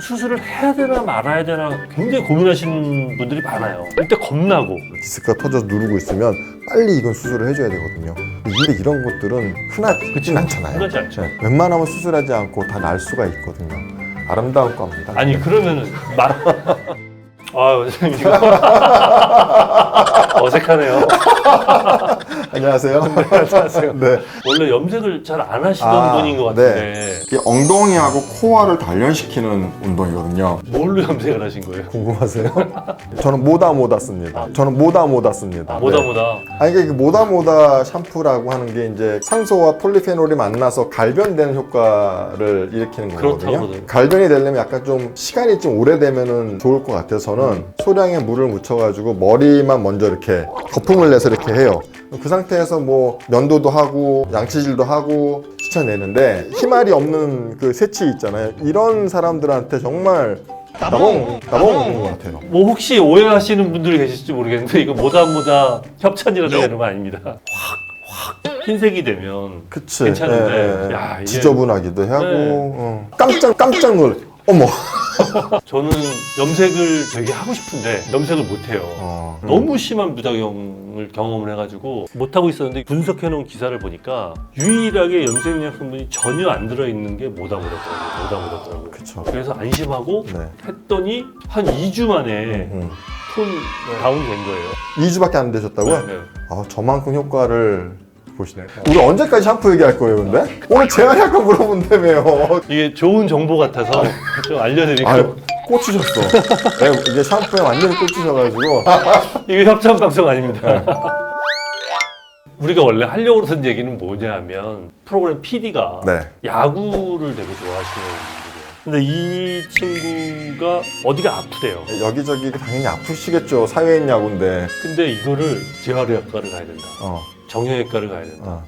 수술을 해야 되나 말아야 되나 굉장히 고민하시는 분들이 많아요. 일단 겁나고 디스크가 터져서 누르고 있으면 빨리 이건 수술을 해줘야 되거든요. 근데 이런 것들은 흔하진 않잖아요. 흔하지 않죠. 네, 웬만하면 수술하지 않고 다 날 수가 있거든요. 아름다운 겁니다. 아니 그러면은 말 아, 선생님 이거 어색하네요. 안녕하세요. 안녕하세요. 네. 원래 염색을 잘 안 하시던 아, 분인 것 같은데 이게 엉덩이하고 코어를 단련시키는 운동이거든요. 뭘로 염색을 하신 거예요? 궁금하세요? 저는 모다 모다 씁니다. 저는 모다 모다 씁니다. 뭐다 네. 뭐다. 아니 이게 모다 모다 샴푸라고 하는 게 이제 산소와 폴리페놀이 만나서 갈변되는 효과를 일으키는 거거든요. 그러더라고요. 갈변이 되려면 약간 좀 시간이 좀 오래되면은 좋을 것 같아서 저는 소량의 물을 묻혀가지고 머리만 먼저 이렇게 거품을 내서 이렇게 해요. 그 상태에서 뭐 면도도 하고 양치질도 하고 씻어내는데 희말이 없는 그 새치 있잖아요. 이런 사람들한테 정말 나봉 나봉인 것 같아요. 뭐 혹시 오해하시는 분들이 계실지 모르겠는데 이거 뭐다 뭐다 협찬이라도 되는 거 아닙니다. 확 확 흰색이 되면 그치. 괜찮은데, 예, 예. 야, 이게- 지저분하기도 하고 네. 어. 깜짝 깜짝 놀래. 어머. 저는 염색을 되게 하고 싶은데 염색을 못 해요. 어. 너무 심한 부작용을 경험을 해가지고 못하고 있었는데 분석해놓은 기사를 보니까 유일하게 염색약 성분이 전혀 안 들어있는 게 그러더라고요. 그쵸. 그래서 안심하고 네. 했더니 한 2주 만에 음. 톤 다운이 된 거예요. 2주밖에 안 되셨다고요? 네, 네. 아, 저만큼 효과를 보시네. 우리 언제까지 샴푸 얘기할 거예요, 근데? 오늘 제가 약간 물어본다며요. 이게 좋은 정보 같아서 좀 알려드리고 아유, 꽂히셨어. 네, 이게 샴푸에 완전히 꽂히셔가지고. 이게 협찬 방송 아닙니다. 우리가 원래 하려고 그러던 얘기는 뭐냐면 프로그램 PD가 네. 야구를 되게 좋아하시는 분들이에요. 근데 이 친구가 어디가 아프대요. 여기저기 당연히 아프시겠죠. 사회인 야구인데. 근데 이거를 재활의학과를 가야 된다. 어, 정형외과를 가야 된다. 어.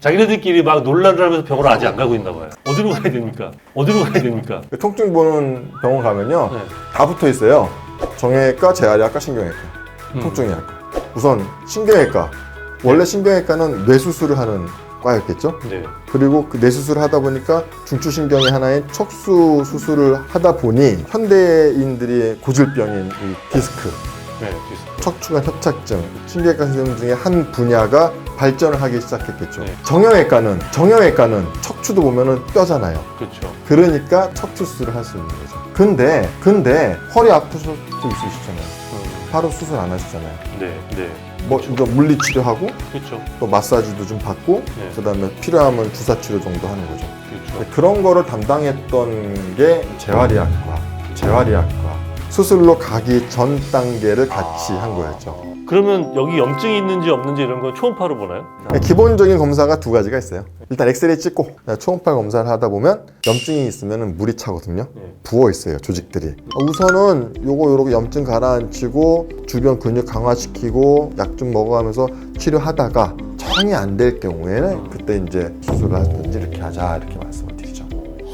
자기네들끼리 막 논란을 하면서 병원을 아직 안 가고 있나 봐요. 어디로 가야 됩니까? 어디로 가야 됩니까? 통증 보는 병원 가면요. 네. 다 붙어 있어요. 정형외과, 재활의학과, 신경외과. 음. 통증의학과. 우선 신경외과. 원래 신경외과는 뇌수술을 하는 과였겠죠? 네. 그리고 그 뇌수술을 하다 보니까 중추신경의 하나인 척수 수술을 하다 보니 현대인들이 고질병인 이 디스크, 네. 뒤에서. 척추관 협착증, 신경외과 선생님 중에 한 분야가 발전을 하기 시작했겠죠. 네. 정형외과는 정형외과는 척추도 보면은 뼈잖아요. 그렇죠. 그러니까 척추 수술을 할 수 있는 거죠. 근데 근데 허리 아프실 수 있으시잖아요. 음, 바로 수술 안 하시잖아요. 네. 네. 뭐 이거 물리 치료하고 그렇죠. 또 마사지도 좀 받고 네. 그다음에 필요하면 주사 치료 정도 하는 거죠. 그렇죠. 그런 거를 담당했던 게 재활의학과, 재활의학과 수술로 가기 전 단계를 같이 아. 한 거였죠. 그러면 여기 염증이 있는지 없는지 이런 거 초음파로 보나요? 기본적인 검사가 두 가지가 있어요. 일단 엑스레이 찍고 초음파 검사를 하다 보면 염증이 있으면 물이 차거든요. 네. 부어 있어요 조직들이. 우선은 요거 요렇게 염증 가라앉히고 주변 근육 강화시키고 약 좀 먹어가면서 치료하다가 정이 안 될 경우에는 그때 이제 수술을 하든지 이렇게 하자 이렇게 말씀을 드리죠.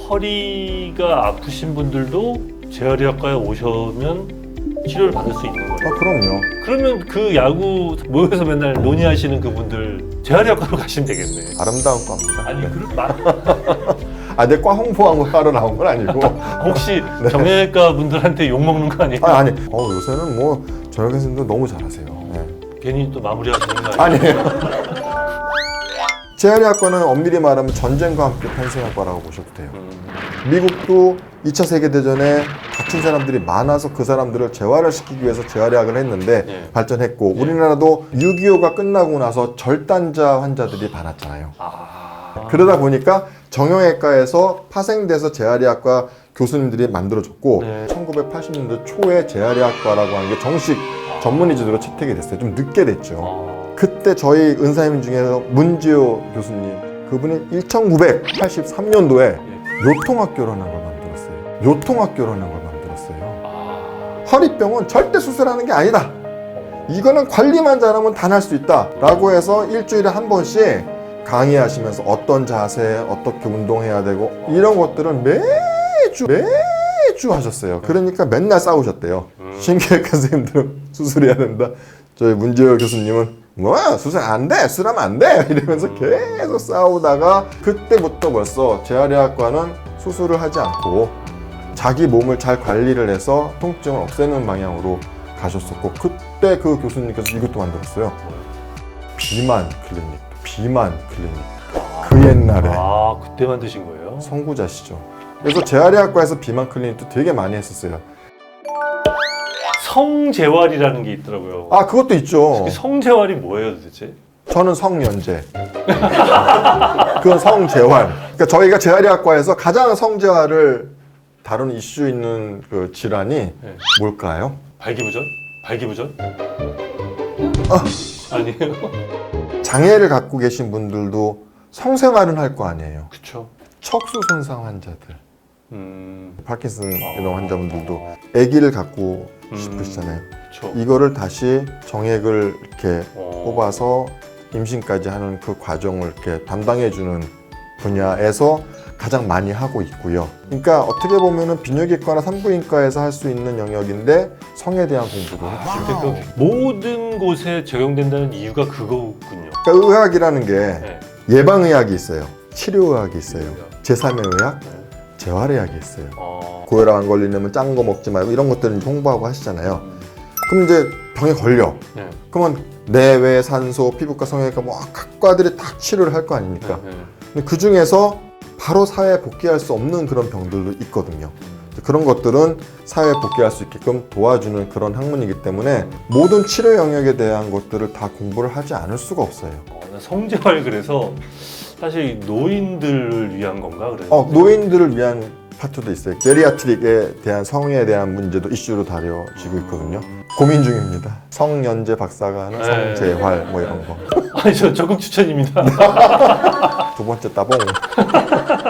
허리가 아프신 분들도 재활의학과에 오시면 치료를 받을 수 있는 거예요. 아 그럼요. 그러면 그 야구 모여서 맨날 논의하시는 그분들 재활의학과로 가시면 되겠네. 아름다운 과입니다. 아니 네. 그런 말 아, 내 과 홍보한 거 하러 나온 건 아니고. 혹시 정형외과 분들한테 욕 먹는 거 아니에요? 아, 아니. 어, 요새는 뭐 저녁 교수님도 너무 잘하세요. 네. 괜히 또 마무리하시는 거 아니에요? 아니. 재활의학과는 엄밀히 말하면 전쟁과 함께 탄생한 과라고 보셔도 돼요. 음, 미국도 2차 세계대전에 다친 사람들이 많아서 그 사람들을 재활을 시키기 위해서 재활의학을 했는데 네. 발전했고 우리나라도 6.25가 끝나고 나서 절단자 환자들이 많았잖아요. 아 그러다 보니까 정형외과에서 파생돼서 재활의학과 교수님들이 만들어졌고 네. 1980년대 초에 재활의학과라고 하는 게 정식 전문의지도로 채택이 됐어요. 좀 늦게 됐죠. 아, 그때 저희 은사님 중에서 문지호 교수님 그분이 1983년도에 요통학교라는 걸 만들었어요. 요통학교라는 걸 만들었어요. 아, 허리병은 절대 수술하는 게 아니다. 이거는 관리만 잘하면 다 날 수 있다. 라고 해서 일주일에 한 번씩 강의하시면서 어떤 자세, 어떻게 운동해야 되고 이런 것들을 매주 매주 하셨어요. 그러니까 맨날 싸우셨대요. 음. 신경외과 선생님들은 수술해야 된다. 저희 문재호 교수님은 뭐 수술 안 돼, 수술하면 안 돼. 이러면서 계속 싸우다가 그때부터 벌써 재활의학과는 수술을 하지 않고 자기 몸을 잘 관리를 해서 통증을 없애는 방향으로 가셨었고 그때 그 교수님께서 이것도 만들었어요. 비만 클리닉, 비만 클리닉. 그 옛날에 아 그때 만드신 거예요? 선구자시죠. 그래서 재활의학과에서 비만 클리닉도 되게 많이 했었어요. 성재활이라는 게 있더라고요. 아 그것도 있죠. 그 성재활이 뭐예요 도대체? 저는 성연재. 그건 성재활. 그러니까 저희가 재활의학과에서 가장 성재활을 다루는 이슈 있는 그 질환이 네. 뭘까요? 발기부전? 발기부전? 아. 아니에요? 장애를 갖고 계신 분들도 성생활은 할 거 아니에요. 그쵸. 척수 손상 환자들, 음, 파킨슨 어. 이런 환자분들도 아기를 갖고 음. 싶으시잖아요. 그쵸. 이거를 다시 정액을 이렇게 어. 뽑아서 임신까지 하는 그 과정을 이렇게 담당해주는 분야에서 가장 많이 하고 있고요. 그러니까 어떻게 보면은 비뇨기과나 산부인과에서 할 수 있는 영역인데 성에 대한 공부를 하죠. 근데 그 모든 곳에 적용된다는 이유가 그거군요. 그러니까 의학이라는 게 네. 예방의학이 있어요. 치료의학이 있어요. 제3의 의학, 재활의학이 있어요. 어, 고혈압 안 걸리려면 짠 거 먹지 말고 이런 것들은 홍보하고 하시잖아요. 그럼 이제 병에 걸려. 네. 그러면 내외 산소, 피부과 성형외과 뭐 각과들이 다 치료를 할 거 아닙니까? 네, 네. 근데 그 중에서 바로 사회에 복귀할 수 없는 그런 병들도 있거든요. 그런 것들은 사회에 복귀할 수 있게끔 도와주는 그런 학문이기 때문에 모든 치료 영역에 대한 것들을 다 공부를 하지 않을 수가 없어요. 어, 나 성재활 그래서 사실 노인들을 위한 건가 그래요? 어, 노인들을 위한 파트도 있어요. 제리아트릭에 대한 성에 대한 문제도 이슈로 다뤄지고 있거든요. 고민 중입니다. 성연재 박사가 하는 네. 성재활 뭐 이런 거. 아니 저 적극 추천입니다. 두 번째 따봉.